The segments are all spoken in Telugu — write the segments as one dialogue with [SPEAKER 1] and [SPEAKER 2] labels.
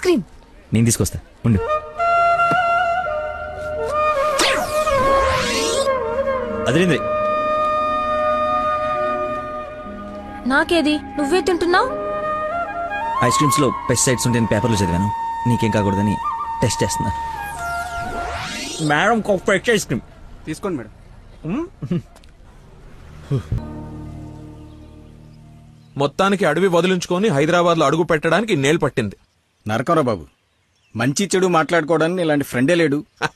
[SPEAKER 1] క్రీమ్
[SPEAKER 2] నేను తీసుకొస్తా. ఉండు. అదేంద్రి
[SPEAKER 1] నాకేది? నువ్వే తింటున్నావు?
[SPEAKER 2] ఐస్ క్రీమ్స్లో పెస్టిసైడ్స్ ఉంటాయని పేపర్లో చదివాను. నీకేం కాకూడదని టెస్ట్ చేస్తున్నా. మేడం ఒక ఫ్రెష్ ఐస్ క్రీమ్
[SPEAKER 3] తీసుకోండి మేడం.
[SPEAKER 4] మొత్తానికి అడవి వదిలించుకొని హైదరాబాద్లో అడుగు పెట్టడానికి నేలు పట్టింది.
[SPEAKER 3] నరకరా బాబు మంచి చెడు మాట్లాడుకోవడానికి ఇలాంటి ఫ్రెండే లేడు.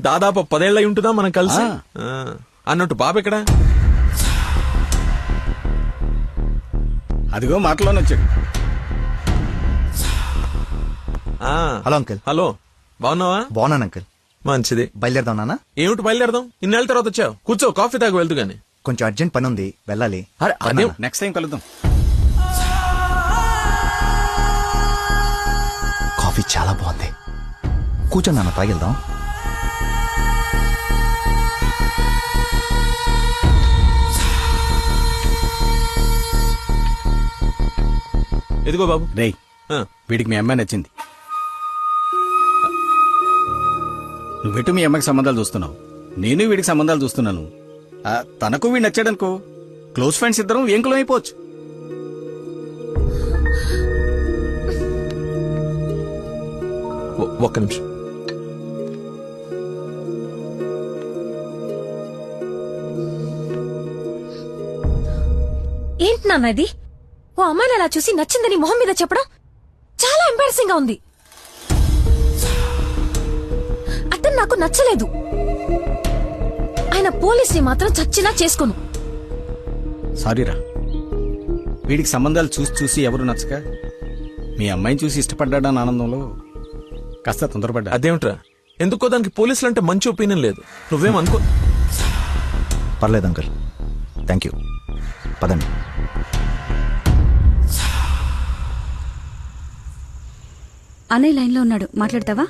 [SPEAKER 4] దాదాపు పదేళ్ళై ఉంటుందా మనం కలిసి?
[SPEAKER 3] ఆ.
[SPEAKER 4] అన్నట్టు బాబు ఎక్కడ?
[SPEAKER 3] అదిగో మాటలోనే వచ్చాడు.
[SPEAKER 4] ఆ.
[SPEAKER 5] Hello uncle.
[SPEAKER 4] హలో. బాగున్నావా?
[SPEAKER 5] బాగున్నాను అంకుల్.
[SPEAKER 4] మంచిది.
[SPEAKER 5] బయలుదేరదాం నాన్న.
[SPEAKER 4] ఏమిటి బయలుదేరదాం? ఇన్నేళ్ళ తర్వాత వచ్చావు. కూర్చో కాఫీ తాగి వెళ్తూ గాని.
[SPEAKER 5] కొంచెం అర్జెంట్ పని ఉంది వెళ్ళాలి.
[SPEAKER 4] అరే అదే
[SPEAKER 3] నెక్స్ట్ టైం కలుద్దాం.
[SPEAKER 5] కాఫీ చాలా బాగుంది. కూర్చొని నాన్న తాగిద్దాం.
[SPEAKER 4] ఎదిగో బాబు.
[SPEAKER 3] రేయ్
[SPEAKER 4] ఆ.
[SPEAKER 3] వీడికి మీ అమ్మాయి నచ్చింది. నువ్వెటు మీ అమ్మకి సంబంధాలు చూస్తున్నావు? నేను వీడికి సంబంధాలు చూస్తున్నాను. ఆ, తనకు వీడు నచ్చాడనుకో క్లోజ్ ఫ్రెండ్స్ ఇద్దరం ఏంకులం అయిపోవచ్చు?
[SPEAKER 4] ఒక్క నిమిషం.
[SPEAKER 1] ఏంటి నాన్న ఇది? ఓ అమ్మాయిని అలా చూసి నచ్చిందని మొహం మీద చెప్పడం చాలా ఎంబారసింగ్గా ఉంది. అతను నాకు నచ్చలేదు. ఆయన పోలీస్ని మాత్రం చచ్చినా చేసుకోను.
[SPEAKER 3] సారీరా వీడికి సంబంధాలు చూసి చూసి ఎవరు నచ్చక మీ అమ్మాయిని చూసి ఇష్టపడ్డాడని ఆనందంలో కాస్త తొందరపడ్డా.
[SPEAKER 4] అదేమిట్రా? ఎందుకో దానికి పోలీసులు అంటే మంచి ఒపీనియన్ లేదు. నువ్వేం అనుకో
[SPEAKER 5] పర్లేదు అంకుల్. థ్యాంక్ యూ పదండి.
[SPEAKER 6] అన్నయ్య లైన్లో ఉన్నాడు. మాట్లాడతావా?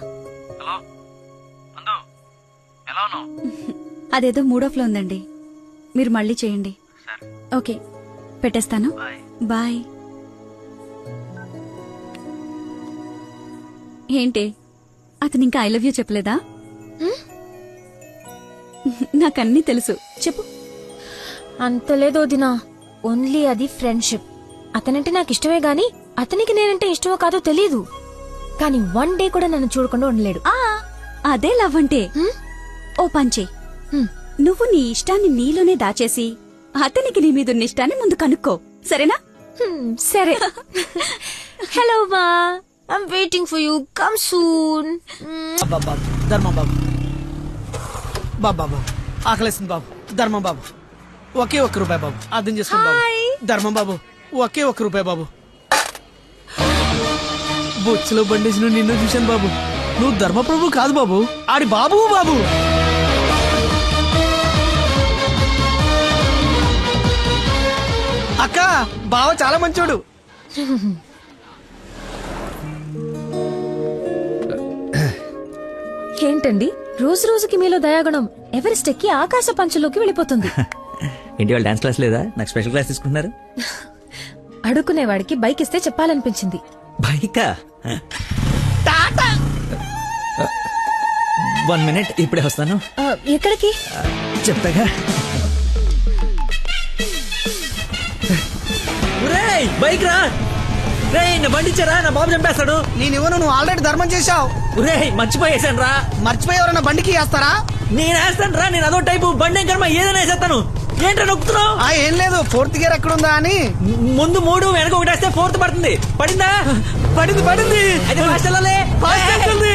[SPEAKER 6] అదేదో మూడోఫ్లో ఉందండి. మీరు మళ్ళీ చేయండి. ఓకే. పెట్టేస్తాను. బాయ్. ఏంటి? అతను ఇంకా ఐ లవ్ యూ చెప్పలేదా నాకన్నీ తెలుసు. చెప్పు.
[SPEAKER 1] అంత లేదు వదినా. ఓన్లీ అది ఫ్రెండ్షిప్ అతనంటే నాకు ఇష్టమే గాని అతనికి నేనంటే ఇష్టమో కాదో తెలియదు కానీ వన్ డే కూడా నన్ను చూడకుండా ఉండలేడు.
[SPEAKER 6] అదే లవ్ అంటే? ఓ పంచే. నువ్వు నీ ఇష్టాన్ని నీలోనే దాచేసి అతనికి నీ మీదున్న ఇష్టాన్ని ముందు కనుక్కో. సరేనా?
[SPEAKER 1] సరే. హలో మా. I'm waiting for you come soon
[SPEAKER 7] బాబు బాబు ధర్మం బాబు బాబు బాబు ఆకలేస్తుంది బాబు ధర్మం బాబు ఒకే ఒక్క రూపాయి బాబు అర్థం చేసుకోండి బాబు. ధర్మం బాబు ఒకే ఒక్క రూపాయి బాబు బొచ్చులో బండేసి నువ్వు నిన్ను చూశాను బాబు నువ్వు ధర్మప్రభు కాదు బాబు ఆడి బాబు బాబు అక్క బావ చాలా మంచోడు.
[SPEAKER 1] ఏంటండి? రోజు రోజుకి మీలో దయాగుణం ఎవరెస్ట్ ఎక్కి ఆకాశ పంచులోకి వెళ్ళిపోతుంది.
[SPEAKER 2] ఏంటి వాళ్ళు డాన్స్ క్లాస్ లేదా? నాకు స్పెషల్ క్లాస్ తీసుకుంటున్నారు.
[SPEAKER 1] అడుక్కునేవాడికి బైక్ ఇస్తే చెప్పాలనిపించింది.
[SPEAKER 2] బైకా? వన్ మినిట్ ఇప్పుడే వస్తాను.
[SPEAKER 1] ఆ, ఎక్కడికి?
[SPEAKER 2] చెప్తాగా? ఒరేయ్, బైక్ రా! రే నా బండి ఇచ్చారా నా బాబు చంపేస్తాడు.
[SPEAKER 7] నేను ఇవ్వను నువ్వు ఆల్రెడీ ధర్మం చేశావు.
[SPEAKER 2] ఒరే మర్చిపోయేసాను రా.
[SPEAKER 7] మర్చిపోయి ఎవరైనా బండికి వేస్తారా?
[SPEAKER 2] నేను వేస్తాను రా నేను అదో టైపు బండి కర్మ ఏదైనా వేసేస్తాను. ఏంట్రా నొక్కుతున్నావు?
[SPEAKER 7] ఆ ఏం లేదు ఫోర్త్ గేర్ ఎక్కడుందా అని.
[SPEAKER 2] ముందు మూడు వెనక ఒకటి వేస్తే ఫోర్త్ పడుతుంది. పడిందా?
[SPEAKER 7] పడింది పడింది.
[SPEAKER 2] అయితే ఫాస్ట్ వెళ్ళాలి.
[SPEAKER 7] Fast వెళ్తుంది.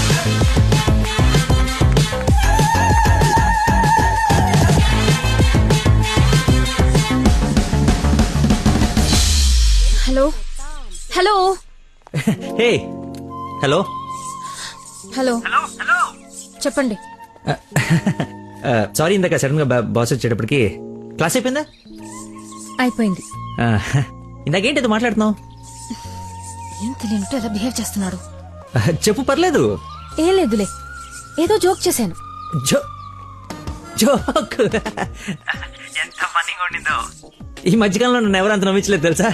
[SPEAKER 1] Hello. Hello.
[SPEAKER 2] Hey. Hello.
[SPEAKER 1] Hello. చెప్పండి.
[SPEAKER 2] సారీ ఇందాక సడన్గా బాస్ వచ్చేటప్పటికి క్లాస్ అయిపోయిందా?
[SPEAKER 1] అయిపోయింది.
[SPEAKER 2] ఇందాకేంటి ఏదో మాట్లాడుతున్నావు?
[SPEAKER 1] ఏం తెలియనట్టు ఎలా బిహేవ్ చేస్తున్నాడు?
[SPEAKER 2] చెప్పు పర్లేదు.
[SPEAKER 1] ఏం లేదులే. ఏదో జోక్ చేశాను.
[SPEAKER 2] జో జోక్. ఎంత ఫన్నీగా ఉండిందో. ఈ మధ్యకాలంలో నన్ను ఎవరు అంత నమ్మించలేదు తెలుసా?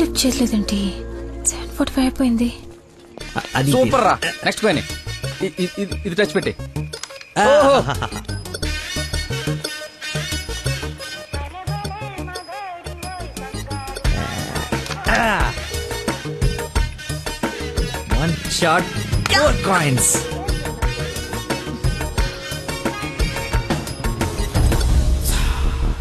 [SPEAKER 1] Lift చేయలేదేంటి సెవెన్ ఫార్టీ ఫైవ్ అయిపోయింది
[SPEAKER 2] అది
[SPEAKER 8] సూపర్ రా. నెక్స్ట్ పైన ఇది టచ్ పెట్టి.
[SPEAKER 2] One shot four coins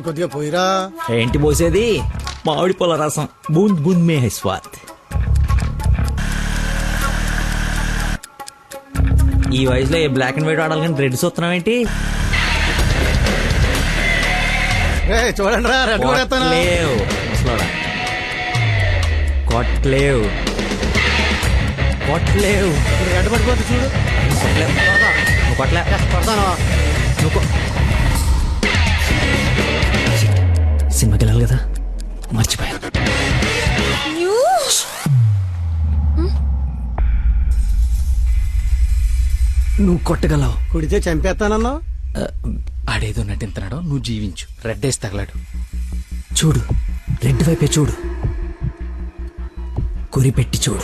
[SPEAKER 9] కొద్దిగా పోయిరా.
[SPEAKER 2] ఏంటి పోసేది? మామిడి పొల రసం. బూంద్ బూంద్ మే హై స్వాద్ ఈ వయసులో ఏ బ్లాక్ అండ్ వైట్ ఆడాలి కానీ రెడ్ చూస్తున్నాం ఏంటి?
[SPEAKER 3] చూడండి రా రెడ్
[SPEAKER 2] కొట్లేవు. ముసలోడా. కొట్లేవు. కొట్లేవు.
[SPEAKER 9] రెడ్ పడిపోతే చూడు.
[SPEAKER 2] కొట్లేవు నువ్వు కొట్లే.
[SPEAKER 9] కొడతాను
[SPEAKER 2] నువ్వు సినిమాకి వెళ్ళాలి కదా? మర్చిపోయాను. నువ్వు కొట్టగలవు.
[SPEAKER 9] కుడితే చంపేస్తానన్నావు?
[SPEAKER 8] ఆడేదో నటింతున్నాడు నువ్వు జీవించు. రెడ్ వేసి తగలాడు.
[SPEAKER 2] చూడు రెడ్ వైపే చూడు. గురి పెట్టి చూడు.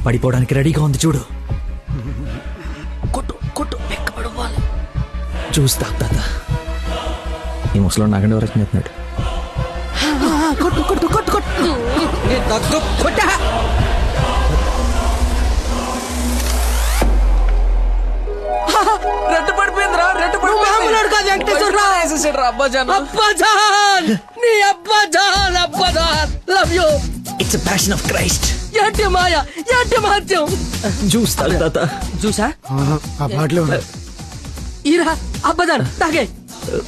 [SPEAKER 2] పడిపోవడానికి రెడీగా ఉంది చూడు. కొట్టు కొట్టు చూస్తా తాత. ఈ ముసలో నాకంటే వరకు చెప్తున్నాడు.
[SPEAKER 9] కొట్టు కొట్టు కొట్టు కొట్టు. కొట్టా
[SPEAKER 8] రెడ్ పడిపోయిందిరా రెడ్
[SPEAKER 9] మామూలుడు కాదు, వెంకటేశ్వరరావు. అబ్బాజాన్ నీ అబ్బాజాన్ అబ్బాజాన్ love you
[SPEAKER 2] it's passion of Christ
[SPEAKER 9] ఏంటి మాయ? ఏంటి మహత్యం
[SPEAKER 2] చూస్తా తాత.
[SPEAKER 9] చూసా ఆ? బాటలో ఈరా అబ్బదాన్ తాగే.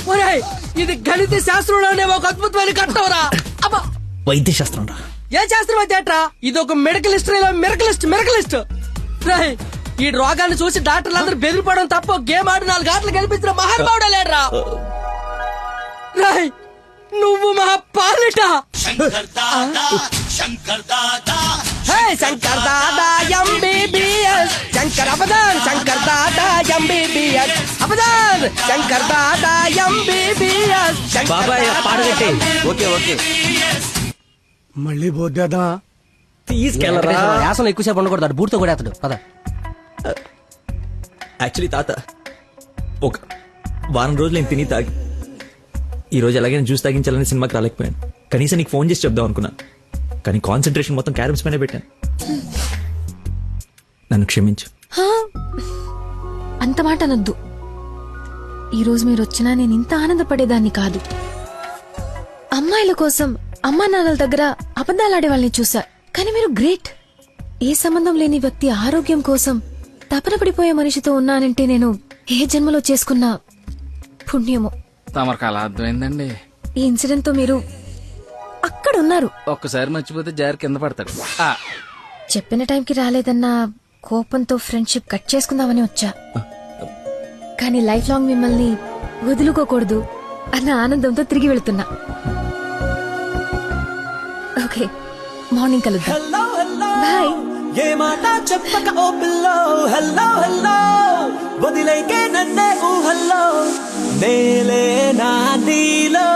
[SPEAKER 9] ఒరేయ్ ఇది గణిత శాస్త్రంలోనే ఒక అద్భుతమైన కట్టవరా? అబ్బా!
[SPEAKER 2] వైద్య శాస్త్రం రా
[SPEAKER 9] ఏ శాస్త్రం అయితే ఏట్రా? ఇది ఒక మెడికల్ హిస్టరీలో మెరకలిస్ట్ మెరకలిస్ట్ రేయ్ ఈ రోగాన్ని చూసి డాక్టర్లు అందరూ బెదిరిపోవడం తప్ప గేమ్ ఆడి నాలుగు ఆటలు గెలిపించిన మహానుభావుడే లేడ్రా. రేయ్ నువ్వు మా పాలిట. హే శంకర్ దాదా ఎంబీబీఎస్ శంకర్ అబదాన్ శంకర్ దాదా ఎంబీబీఎస్ శంకర్ దాదా ఎంబీబీఎస్
[SPEAKER 2] బాబాయ్ పాట కట్టే
[SPEAKER 10] ఓకే ఓకే.
[SPEAKER 9] మళ్ళీ బోద్దేదా
[SPEAKER 2] తీసుకెళ్ళరా.
[SPEAKER 9] యాసన ఎక్కువసేపు ఉండకూడదు బూట్తో కూడా అతడు పద.
[SPEAKER 2] యాక్చువల్లీ తాత ఒక వారం రోజులు నేను తిని తాగి ఈ రోజు ఎలాగైనా జ్యూస్ తాగించాలని సినిమాకి రాలేకపోయాను. కనీసం నీకు ఫోన్ చేసి చెప్దాం అనుకున్నాను కానీ కాన్సన్ట్రేషన్ మొత్తం క్యారమ్స్ పైన పెట్టాను. నన్ను క్షమించు.
[SPEAKER 1] హా? అంత మాట అనొద్దు. ఈరోజు మీరు వచ్చినా నేను ఇంత ఆనందపడేదాన్ని కాదు. అమ్మాయిల కోసం అమ్మా నాన్నల దగ్గర అబద్ధాలాడే వాళ్ళని చూసా కానీ మీరు గ్రేట్. ఏ సంబంధం లేని వ్యక్తి ఆరోగ్యం కోసం తపన పడిపోయే మనిషితో ఉన్నానంటే నేను ఏ జన్మలో చేసుకున్న పుణ్యమో.
[SPEAKER 8] తమరికి అలా అర్థమైందండి.
[SPEAKER 1] ఈ ఇన్సిడెంట్తో మీరు అక్కడ ఉన్నారు.
[SPEAKER 8] ఒక్కసారి మర్చిపోతే జారి కింద పడతాడు.
[SPEAKER 1] చెప్పిన టైంకి రాలేదన్న కోపంతో ఫ్రెండ్షిప్ కట్ చేసుకుందామని వచ్చా. కానీ లైఫ్ లాంగ్ మిమ్మల్ని వదులుకోకూడదు అన్న ఆనందంతో తిరిగి వెళ్తున్నా. ఓకే మార్నింగ్ కలుద్దాం. బాయ్.
[SPEAKER 11] ఏ మాట చెప్పక ఓ పిల్లో. హల్లో హల్లో వదిలేకే నన్నే ఊహల్లో. నేలే నా నీలో.